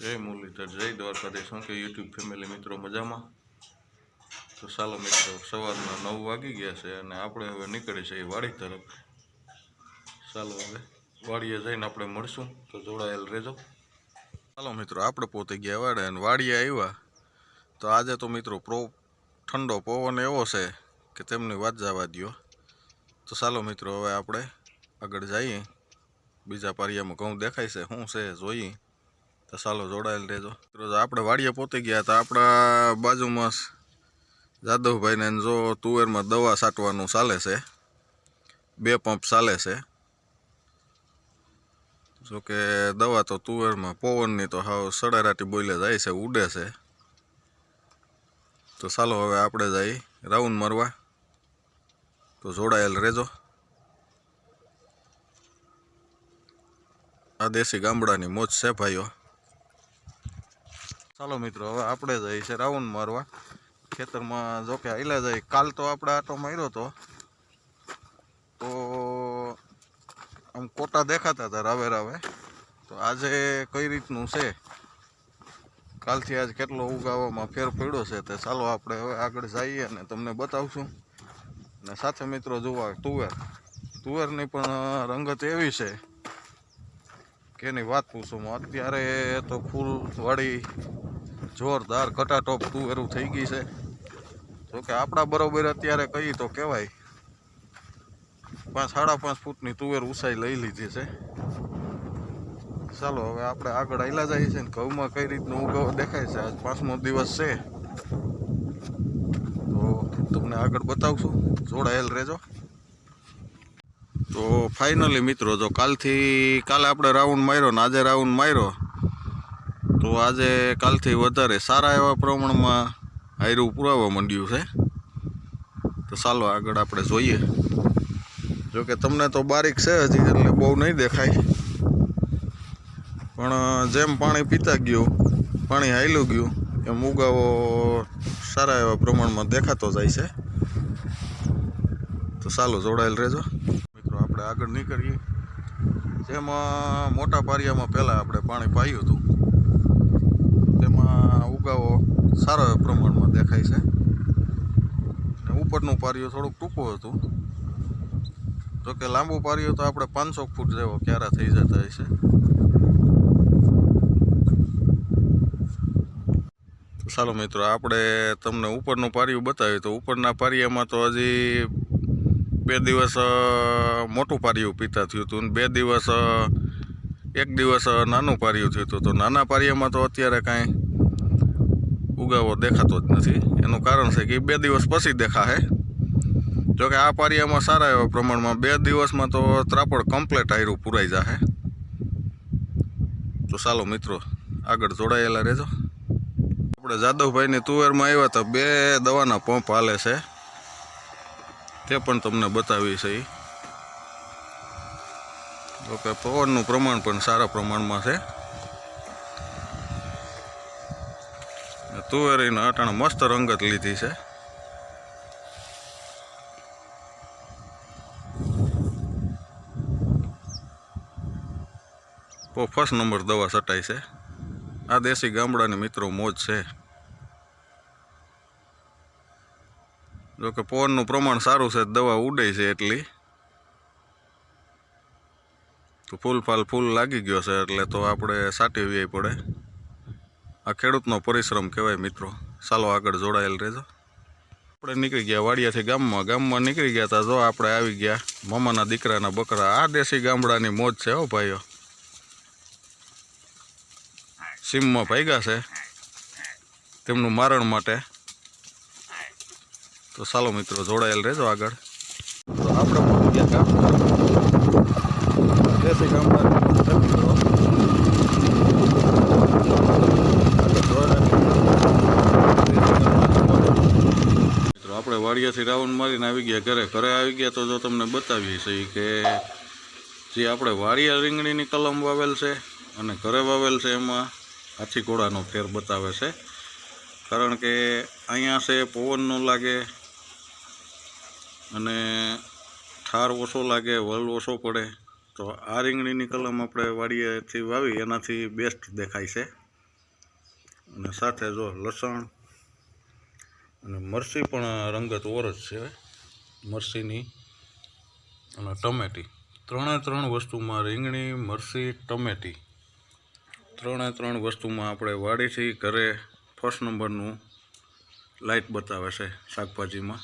જય મુરલીધર, જય દ્વારકાધીશ. શું કે યુટ્યુબ ફેમિલી મિત્રો મજામાં? તો ચાલો મિત્રો, સવારના નવ વાગી ગયા છે અને આપણે હવે નીકળી છીએ વાડી તરફ. ચાલો હવે વાડીએ જઈને આપણે મળશું. તો જોડાયેલ રહેજો. ચાલો મિત્રો, આપણે પોતે ગયા વાડે અને વાડીએ આવ્યા. તો આજે તો મિત્રો પ્રો, ઠંડો પવન એવો છે કે તેમની વાત જવા દ્યો. તો ચાલો મિત્રો, હવે આપણે આગળ જઈએ. બીજા પારિયામાં ઘઉં દેખાય છે, શું છે જોઈએ. તો ચાલો જોડાયેલ રહેજો. આપણે વાડીએ પહોંચી ગયા હતા. આપણા બાજુમાં જાદવભાઈને જો તુવેરમાં દવા છાંટવાનું ચાલે છે. બે પંપ ચાલે છે. જો કે દવા તો તુવેરમાં પવનની તો હાવ સડારાટી બોલે જાય છે, ઉડે છે. તો ચાલો હવે આપણે જઈ રાઉન્ડ મારવા. તો જોડાયેલ રહેજો. આ દેશી ગામડાની મોજ છે ભાઈઓ. ચાલો મિત્રો, હવે આપણે જઈએ છે રાઉન્ડ મારવા. ખેતરમાં જોકે આયલા જઈએ કાલ તો આપણે આટો માર્યો તો. તો આમ કોટા દેખાતા હતા રાવે રાવે. તો આજે કઈ રીતનું છે? કાલથી આજ કેટલો ઉગાવામાં ફેર પડ્યો છે તે ચાલો આપણે હવે આગળ જઈએ અને તમને બતાવશું. ને સાથે મિત્રો જોવા, તુવેર. તુવેરની પણ રંગત એવી છે કે એની વાત પૂછું અત્યારે તો ફૂલ વાળી જોરદાર કટાટોપ તુવેરું થઈ ગઈ છે. જો કે આપણા બરોબર અત્યારે કહીએ તો કહેવાય. પાંચ, સાડા પાંચ ફૂટની તુવેર ઉસાઈ લઈ લીધી છે. ચાલો, હવે આપણે આગળ આયલા જઈએ છીએ ને ઘઉંમાં કઈ રીતનું ઉગાવ દેખાય છે? આજ પાંચમો દિવસ છે. તો તમને આગળ બતાવશું. જોડાયેલ રહેજો તો ફાઇનલી મિત્રો, જો કાલથી કાલે આપણે રાઉન્ડ માર્યો ને આજે રાઉન્ડ માર્યો. તો આજે કાલથી વધારે સારા એવા પ્રમાણમાં હાયરું પુરાવા માંડ્યું છે. તો ચાલો આગળ આપણે જોઈએ. જો કે તમને તો બારીક છે હજી, એટલે બહુ નહીં દેખાય. પણ જેમ પાણી પીતા ગયું, પાણી હાયલું ગયું, એમ ઉગાવો સારા એવા પ્રમાણમાં દેખાતો જાય છે. તો ચાલો જોડાયેલ રહેજો. મિત્રો, આપણે આગળ નીકળીએ. જેમાં મોટા પારિયામાં પહેલાં આપણે પાણી પાયું હતું તેમાં ઉગાવો સારા પ્રમાણમાં દેખાય છે. ઉપરનું પારિયું થોડુંક ટૂંકું હતું. જો કે લાંબુ પારિયું તો આપણે પાંચસો ફૂટ જેવો ક્યારે થઈ જતા હોય છે. ચાલો મિત્રો, આપણે તમને ઉપરનું પારિયું બતાવ્યું તો ઉપરના પારિયામાં તો હજી બે દિવસ મોટું પારિયું પીતા થયું હતું બે દિવસ એક દિવસ નાનું પારિયું થયું હતું. તો નાના પારિયામાં તો અત્યારે કાંઈ ઉગાવો દેખાતો જ નથી. એનું કારણ છે કે બે દિવસ પછી દેખાશે. જોકે આ પારિયામાં સારા એવા પ્રમાણમાં બે દિવસમાં તો ત્રાપડ કમ્પ્લેટ આયરું પુરાઈ જશે તો ચાલો મિત્રો, આગળ જોડાયેલા રહેજો. આપણે જાદવભાઈની તુવેરમાં આવ્યા હતા બે દવાના પંપ હાલે છે. તે પણ તમને બતાવી છે જોકે પવનનું પ્રમાણ પણ સારા પ્રમાણમાં છે. તુવેરીના અટાણે મસ્ત રંગત લીધી છે. તો ફર્સ્ટ નંબર દવા સટાય છે. આ દેશી ગામડાની મિત્રો મોજ છે. જો કે પવનનું પ્રમાણ સારું છે, દવા ઉડે છે એટલી. તો ફૂલ ફાલ ફૂલ લાગી ગયો છે, એટલે તો આપણે સાટી પડે. આ ખેડૂતનો પરિશ્રમ કહેવાય મિત્રો. ચાલો આગળ જોડાયેલ રહેજો. આપણે નીકળી ગયા વાડિયાથી ગામમાં. ગામમાં નીકળી ગયા હતા જો આપણે આવી ગયા મામાના દીકરાના બકરા. આ દેશી ગામડાની મોજ છે હો ભાઈઓ. સીમમાં ભાગ્યા છે. તેમનું મારણ માટે. તો ચાલો મિત્રો જોડાયેલ રહેજો આગળ. તો આપણે પહોંચી ગયા ગામ દેશી ગામમાં છે મિત્રો. આગળ જોડાયેલ. મિત્રો આપણે વાડિયાથી રાઉન્ડ મારીને આવી ગયા ઘરે. ઘરે આવી ગયા તો જો તમને બતાવીએ છીએ કે જે આપણે વાડિયા રીંગણીની કલમ વાવેલ છે અને ઘરે વાવેલ છે એમાં હાથી ઘોડાનો ફેર બતાવે છે. કારણ કે અહીંયા છે પવનનું લાગે અને ઠાર ઓછો લાગે, વલ ઓછો પડે. તો આ રીંગણીની કલમ આપણે વાડીએથી વાવી, એનાથી બેસ્ટ દેખાય છે. અને સાથે જો લસણ અને મરસી પણ રંગત ઓર જ છે મરસીની અને ટમેટી. ત્રણે ત્રણ વસ્તુમાં રીંગણી, મરસી, ટમેટી. ત્રણે ત્રણ વસ્તુમાં આપણે વાડીથી ઘરે ફર્સ્ટ નંબરનું લાઇટ બતાવે છે શાકભાજીમાં.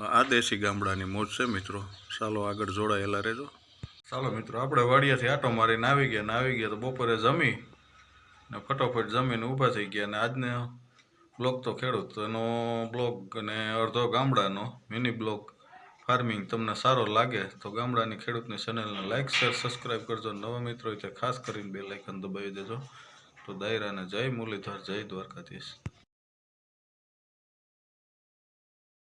આ દેશી ગામડાની મોજ છે, મિત્રો. ચાલો આગળ જોડાયેલા રહેજો. ચાલો મિત્રો, આપણે વાડિયાથી આટો મારીને આવી ગયા, ને આવી ગયા તો બપોરે જમી, ને ફટોફટ જમીને ઊભા થઈ ગયા, ને આજનો બ્લોગ તો ખેડૂત, એનો બ્લોગ અને અડધો ગામડાનો મિની બ્લોગ ફાર્મિંગ તમને સારો લાગે તો ગામડાની ખેડૂતની ચેનલને લાઇક શેર સબસ્ક્રાઈબ કરજો. નવા મિત્રો તો ખાસ કરીને બે લાઇકન દબાવી દેજો. તો દાયરાને જય મુરલીધર, જય દ્વારકાધીશ.